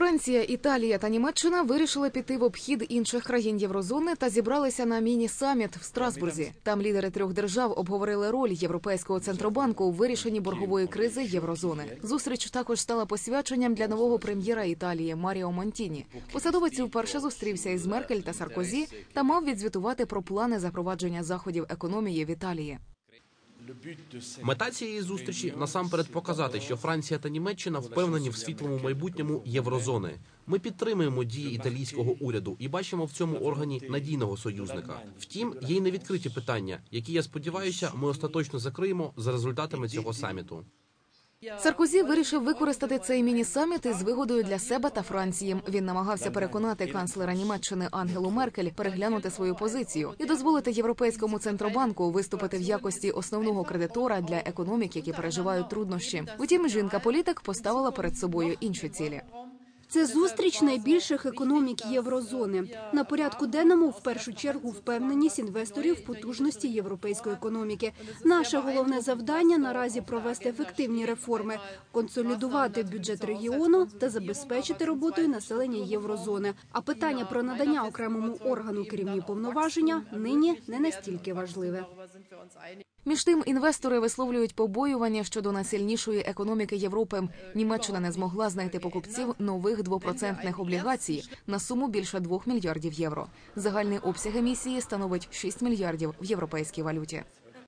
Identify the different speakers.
Speaker 1: Франція, Італія та Німеччина вирішили піти в обхід інших країн Єврозони та зібралися на міні-саміт в Страсбурзі. Там лідери трьох держав обговорили роль Європейського центробанку у вирішенні боргової кризи Єврозони. Зустріч також стала посвяченням для нового прем'єра Італії Маріо Монтіні. Посадовець вперше зустрівся із Меркель та Саркозі та мав відзвітувати про плани запровадження заходів економії в Італії.
Speaker 2: Мета цієї зустрічі насамперед показати, що Франція та Німеччина впевнені в світлому майбутньому єврозони. Ми підтримуємо дії італійського уряду і бачимо в цьому органі надійного союзника. Втім, є й невідкриті питання, які я сподіваюся, ми остаточно закриємо за результатами цього саміту.
Speaker 1: Саркозі вирішив використати цей міні-саміт із вигодою для себе та Франції. Він намагався переконати канцлера Німеччини Ангелу Меркель переглянути свою позицію і дозволити європейському центробанку виступити в якості основного кредитора для економік, які переживають труднощі. Утім, жінка-політик поставила перед собою інші цілі.
Speaker 3: Це зустріч найбільших економік єврозони. На порядку денному в першу чергу впевненість інвесторів в потужності європейської економіки. Наше головне завдання наразі провести ефективні реформи, консолідувати бюджет регіону та забезпечити роботою населення єврозони. А питання про надання окремому органу керівні повноваження нині не настільки важливе.
Speaker 1: Між тим, інвестори висловлюють побоювання щодо найсильнішої економіки Європи. Німеччина не змогла знайти покупців нових двопроцентних облігацій на суму більше 2 мільярдів євро. Загальний обсяг емісії становить 6 мільярдів в європейській валюті.